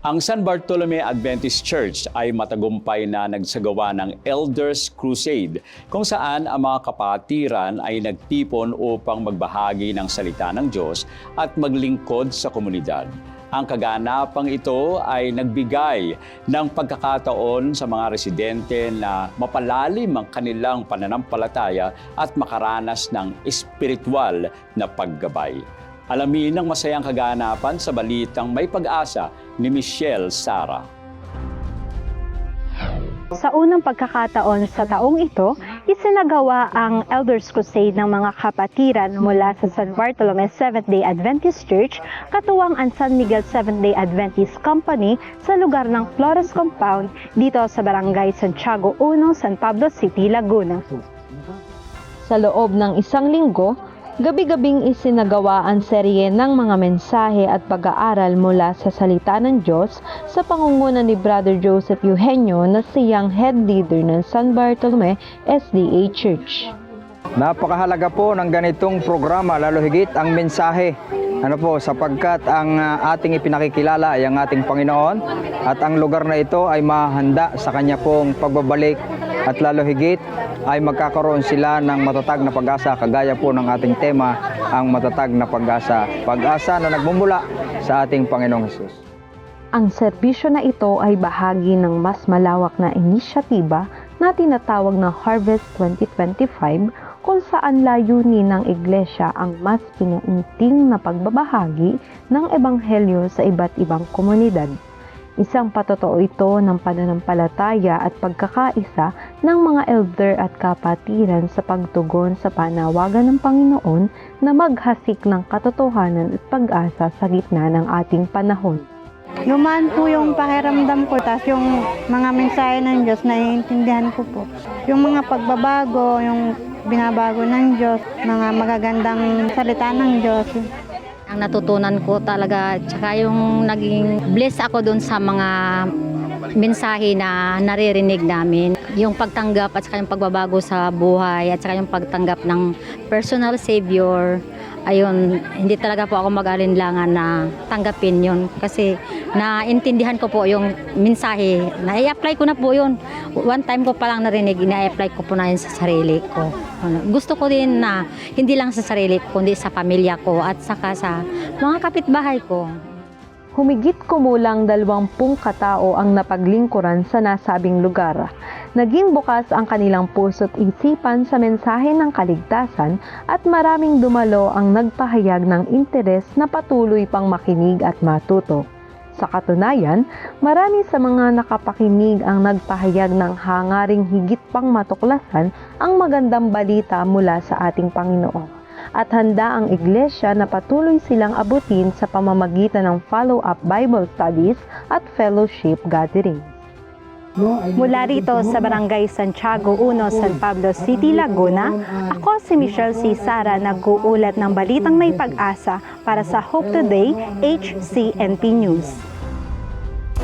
Ang San Bartolome Adventist Church ay matagumpay na nagsagawa ng Elders Crusade kung saan ang mga kapatiran ay nagtipon upang magbahagi ng salita ng Diyos at maglingkod sa komunidad. Ang kaganapang ito ay nagbigay ng pagkakataon sa mga residente na mapalalim ang kanilang pananampalataya at makaranas ng espiritual na paggabay. Alamin ang masayang kaganapan sa balitang may pag-asa ni Michelle Sara. Sa unang pagkakataon sa taong ito, isinagawa ang Elders Crusade ng mga kapatiran mula sa San Bartolome Seventh-day Adventist Church katuwang ang San Miguel Seventh-day Adventist Company sa lugar ng Flores Compound dito sa Barangay Santiago 1, San Pablo City, Laguna. Sa loob ng isang linggo, gabi-gabing isinagawa ang serye ng mga mensahe at pag-aaral mula sa salita ng Diyos sa pangunguna ni Brother Joseph Eugenio na siyang head leader ng San Bartolome SDA Church. Napakahalaga po ng ganitong programa, lalo higit ang mensahe. Ano po, sapagkat ang ah, ating ipinakikilala ay ang ating Panginoon at ang lugar na ito ay mahanda sa kanya pong pagbabalik at lalo higit ay magkakaroon sila ng matatag na pag-asa kagaya po ng ating tema, ang matatag na pag-asa. Pag-asa na nagmumula sa ating Panginoong Hesus. Ang serbisyo na ito ay bahagi ng mas malawak na inisyatiba na tinatawag na Harvest 2025 kung saan layunin ng iglesia ang mas pinaunting na pagbabahagi ng ebanghelyo sa iba't ibang komunidad. Isang patotoo ito ng pananampalataya at pagkakaisa ng mga elder at kapatiran sa pagtugon sa panawagan ng Panginoon na maghasik ng katotohanan at pag-asa sa gitna ng ating panahon. Lumaan po yung pakiramdam ko, tapos yung mga mensahe ng Diyos, naiintindihan ko po. Yung mga pagbabago, yung binabago ng Diyos, mga magagandang salita ng Diyos. Ang natutunan ko talaga, tsaka yung naging bless ako dun sa mga mensahe na naririnig namin. Yung pagtanggap at saka yung pagbabago sa buhay at saka yung pagtanggap ng personal savior. Ayun, hindi talaga po ako mag-alinlangan na tanggapin yun kasi naintindihan ko po yung mensahe. Na-apply ko na po yun. One time ko palang narinig, na-apply ko po na yun sa sarili ko. Gusto ko din na hindi lang sa sarili ko, kundi sa pamilya ko at saka sa mga kapitbahay ko. Humigit kumulang dalawampung katao ang napaglingkuran sa nasabing lugar. Naging bukas ang kanilang puso't isipan sa mensahe ng kaligtasan at maraming dumalo ang nagpahayag ng interes na patuloy pang makinig at matuto. Sa katunayan, marami sa mga nakapakinig ang nagpahayag ng hangaring higit pang matuklasan ang magandang balita mula sa ating Panginoon at handa ang iglesia na patuloy silang abutin sa pamamagitan ng follow-up Bible studies at fellowship gatherings. Mula rito sa Barangay Santiago 1, San Pablo City, Laguna, ako si Michelle C. Sara nag-uulat ng balitang may pag-asa para sa Hope Today HCNP News.